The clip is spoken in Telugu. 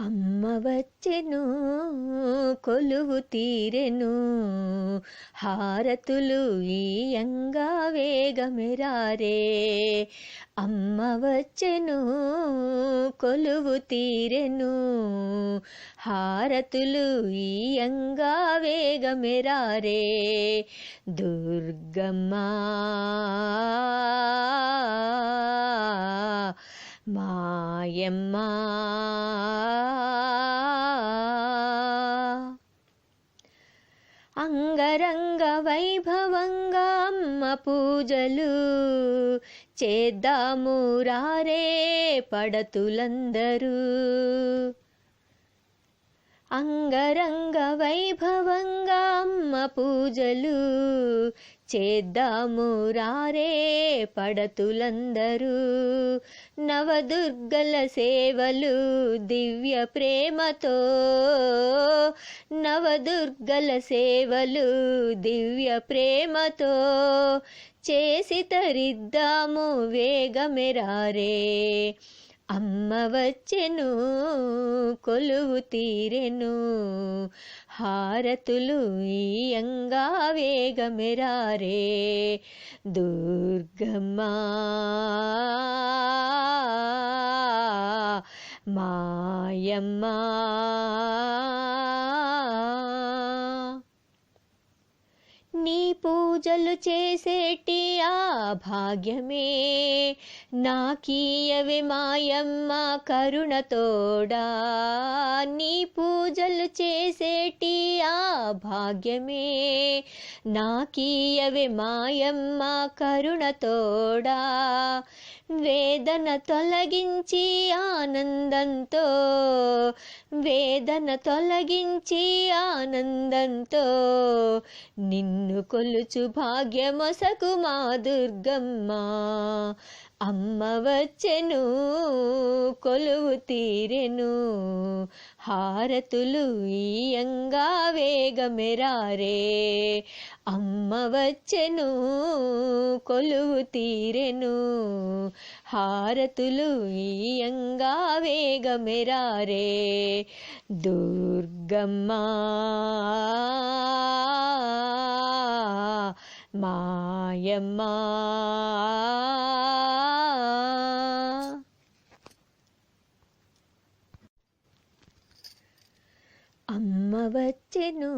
అమ్మ వచ్చెను కొలువు తీరెను. హారతులు ఈయంగా వేగమెరారే అమ్మ వచ్చెను కొలువు తీరెను. హారతులు ఈయంగా వేగమెరారే దుర్గమ్మా మాయమ్మా. అంగరంగ వైభవంగా అమ్మ పూజలు చేద్దాము రారే పడతులందరూ. అంగరంగ వైభవంగా అమ్మ పూజలు చేద్దాము రారే పడతులందరూ. నవదుర్గల సేవలు దివ్య ప్రేమతో. నవదుర్గల సేవలు దివ్య ప్రేమతో. చేసి తరిద్దాము వేగమెరారే అమ్మ వచ్చెను కొలువు తీరెను. హారతులు ఈయంగా వేగమెరారే. దుర్గమ్మా మాయమ్మా. నీ పూ పూజలు చేసేటి ఆ భాగ్యమే. నాకీయవి మాయమ్మ కరుణతోడా నీ పూజలు చేసేటి ఆ భాగ్యమే. నాకీయవి మాయమ్మ కరుణతోడా వేదన తొలగించి ఆనందంతో వేదన తొలగించి ఆనందంతో నిన్ను కొలుచు భాగ్యమొసకు మా దుర్గమ్మ. అమ్మ వచ్చెను కొలువు తీరెను. హారతులు ఈయంగా వేగమెరారే. అమ్మ వచ్చెను కొలువు తీరెను. హారతులు ఈయంగా వేగమెరారే. దుర్గమ్మా. మాయమ్మా. అమ్మ వచ్చెను